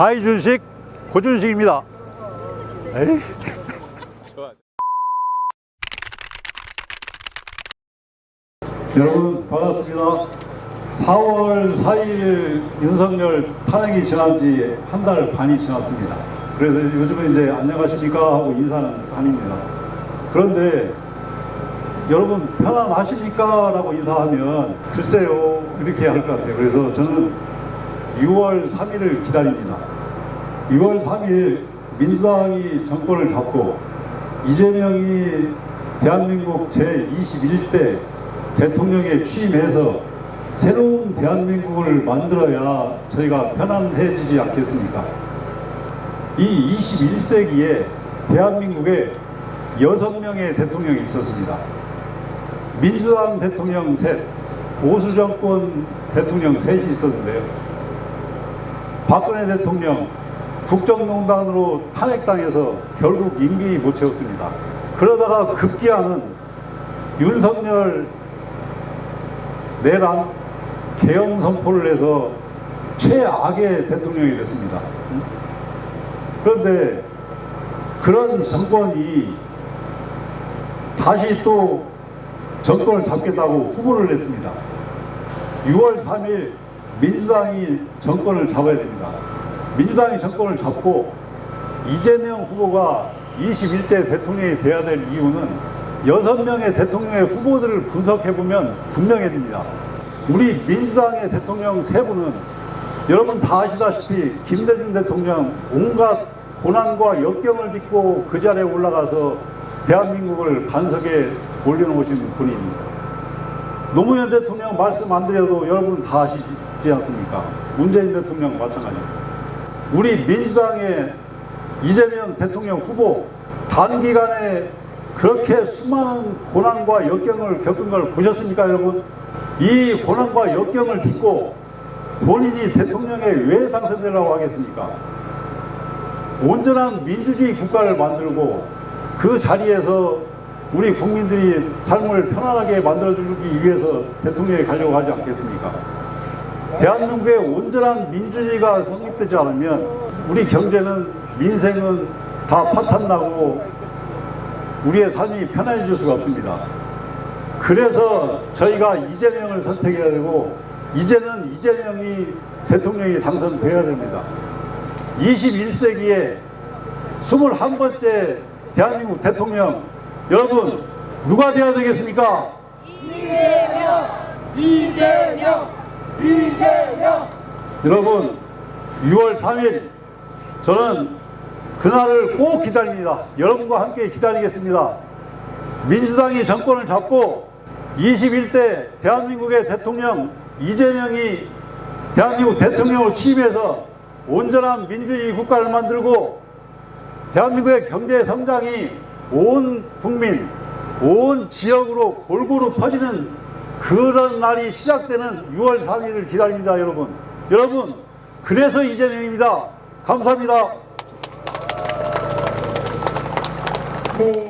하이준식 고준식입니다. 에이. 여러분 반갑습니다. 4월 4일 윤석열 탄핵이 지난 지 한 달 반이 지났습니다. 그래서 요즘은 이제 안녕하십니까 하고 인사는 아닙니다. 그런데 여러분 편안하십니까? 라고 인사하면 글쎄요 이렇게 할 것 같아요. 그래서 저는 6월 3일을 기다립니다. 6월 3일 민주당이 정권을 잡고 이재명이 대한민국 제21대 대통령에 취임해서 새로운 대한민국을 만들어야 저희가 편안해지지 않겠습니까? 이 21세기에 대한민국에 여섯 명의 대통령이 있었습니다. 민주당 대통령 셋, 보수 정권 대통령 셋이 있었는데요. 박근혜 대통령 국정농단으로 탄핵당해서 결국 임기 못 채웠습니다. 그러다가 급기야는 윤석열 내란 개헌 선포를 해서 최악의 대통령이 됐습니다. 그런데 그런 정권이 다시 또 정권을 잡겠다고 후보를 냈습니다. 6월 3일 민주당이 정권을 잡아야 됩니다. 민주당이 정권을 잡고 이재명 후보가 21대 대통령이 돼야 될 이유는 여섯 명의 대통령의 후보들을 분석해 보면 분명해집니다. 우리 민주당의 대통령 세 분은 여러분 다 아시다시피 김대중 대통령 온갖 고난과 역경을 딛고 그 자리에 올라가서 대한민국을 반석에 올려놓으신 분입니다. 노무현 대통령 말씀 안 드려도 여러분 다 아시지 않습니까? 문재인 대통령 마찬가지입니다. 우리 민주당의 이재명 대통령 후보 단기간에 그렇게 수많은 고난과 역경을 겪은 걸 보셨습니까, 여러분? 이 고난과 역경을 딛고 본인이 대통령에 왜 당선되려고 하겠습니까? 온전한 민주주의 국가를 만들고 그 자리에서 우리 국민들이 삶을 편안하게 만들어주기 위해서 대통령에 가려고 하지 않겠습니까? 대한민국의 온전한 민주주의가 성립되지 않으면 우리 경제는 민생은 다 파탄나고 우리의 삶이 편안해질 수가 없습니다. 그래서 저희가 이재명을 선택해야 되고 이제는 이재명이 대통령이 당선돼야 됩니다. 21세기에 21번째 대한민국 대통령 여러분 누가 돼야 되겠습니까? 이재명, 이재명, 이재명. 여러분 6월 3일 저는 그날을 꼭 기다립니다. 여러분과 함께 기다리겠습니다. 민주당이 정권을 잡고 21대 대한민국의 대통령 이재명이 대한민국 대통령으로 취임해서 온전한 민주주의 국가를 만들고 대한민국의 경제 성장이 온 국민, 온 지역으로 골고루 퍼지는 그런 날이 시작되는 6월 3일을 기다립니다, 여러분. 여러분, 그래서 이재명입니다. 감사합니다. 네.